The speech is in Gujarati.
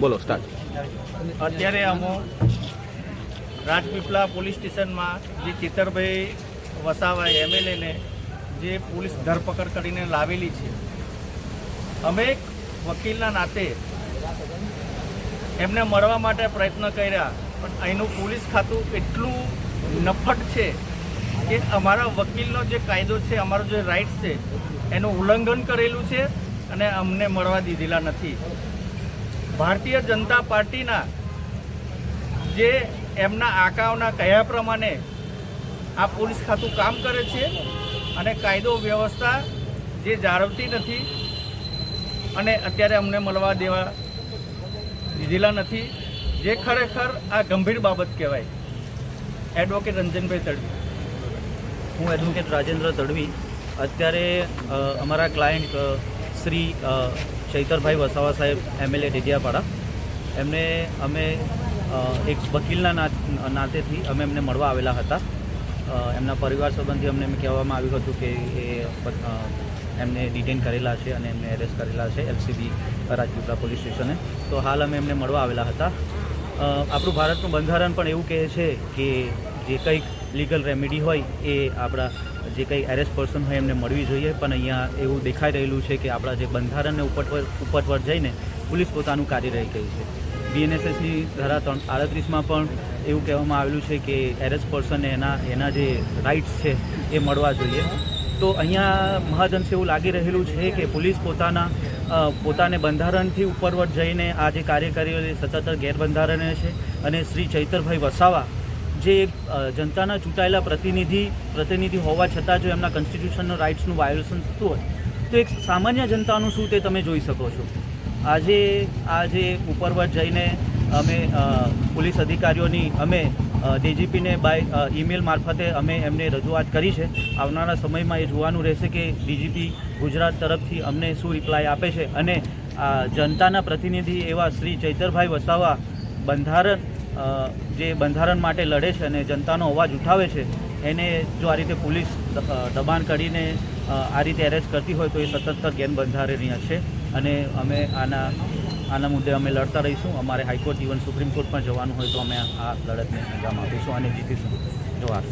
બોલો સ્ટાર્ટ અત્યારે અમો રાજપીપળા પોલીસ સ્ટેશનમાં જે ચિતરભાઈ વસાવા એમએલએને જે પોલીસ ધરપકડ કરીને લાવેલી છે, અમે એક વકીલના નાતે એમને મળવા માટે પ્રયત્ન કર્યા, પણ અહીંનું પોલીસ ખાતું એટલું નફટ છે કે અમારા વકીલનો જે કાયદો છે, અમારો જે રાઇટ્સ છે, એનું ઉલ્લંઘન કરેલું છે અને અમને મળવા દીધેલા નથી. ભારતીય જનતા પાર્ટીના જે એમના આકાઓના કહ્યા પ્રમાણે આ પોલીસ ખાતું કામ કરે છે અને કાયદો વ્યવસ્થા જે જાળવતી નથી અને અત્યારે અમને મળવા દેવા દીધેલા નથી, જે ખરેખર આ ગંભીર બાબત કહેવાય. એડવોકેટ રંજનભાઈ તડવી. હું એડવોકેટ રાજેન્દ્ર તડવી. અત્યારે અમારા ક્લાયન્ટ શ્રી ચૈતરભાઈ વસાવા સાહેબ એમએલએ ડેડિયાપાડા એમને અમે એક વકીલના નાતેથી અમે એમને મળવા આવેલા હતા. એમના પરિવાર સંબંધી અમને એમ કહેવામાં આવ્યું હતું કે એ એમને ડિટેન કરેલા છે અને એમને એરેસ્ટ કરેલા છે એલસીબી રાજપીપળા પોલીસ સ્ટેશને. તો હાલ અમે એમને મળવા આવેલા હતા. આપણું ભારતનું બંધારણ પણ એવું કહે છે કે જે કંઈક લીગલ રેમેડી હોય એ આપણા જે કંઈ એરેસ્ટ પર્સન હોય એમને મળવી જોઈએ, પણ અહીંયા એવું દેખાઈ રહેલું છે કે આપણા જે બંધારણને ઉપરવર ઉપરવર જઈને પોલીસ પોતાનું કાર્ય રહી ગઈ છે બીએનએસએસની ધારા ત્રણ, આડત્રીસમાં પણ એવું કહેવામાં આવેલું છે કે એરેસ્ટ પર્સનને એના એના જે રાઇટ્સ છે એ મળવા જોઈએ. તો અહીંયા મહાજનસે એવું લાગી રહેલું છે કે પોલીસ પોતાના પોતાને બંધારણથી ઉપરવટ જઈને આ જે કાર્ય કરી સતત ગેરબંધારણીય છે અને શ્રી ચૈતરભાઈ વસાવા જે જનતાના ચૂંટાયેલા પ્રતિનિધિ પ્રતિનિધિ હોવા છતાં જો એમના કોન્સ્ટિટ્યુશનનો રાઇટ્સનું વાયોલેશન થતું હોય, તો એક સામાન્ય જનતાનું શું તે તમે જોઈ શકો છો? આજે આજે ઉપરવટ જઈને અમે પોલીસ અધિકારીઓની, અમે ડીજીપીને બાય ઈમેલ મારફતે અમે એમને રજૂઆત કરી છે. આવનારા સમયમાં એ જોવાનું રહેશે કે ડીજીપી ગુજરાત તરફથી અમને શું રિપ્લાય આપે છે અને જનતાના પ્રતિનિધિ એવા શ્રી ચૈતરભાઈ વસાવા બંધારણ જે બંધારણ માટે લડે છે અને જનતાનો અવાજ ઉઠાવે છે, એને જો આ રીતે પોલીસ દબાણ કરીને આ રીતે એરેસ્ટ કરતી હોય તો એ સતત ગેરબંધારણીય છે. અને અમે આના આના મુદ્દે અમે લડતા રહીશું. અમારે હાઈકોર્ટ, ઇવન સુપ્રીમ કોર્ટ પણ જવાનું હોય તો અમે આ લડતને અંજામ આપીશું અને જીતીશું. જોહાર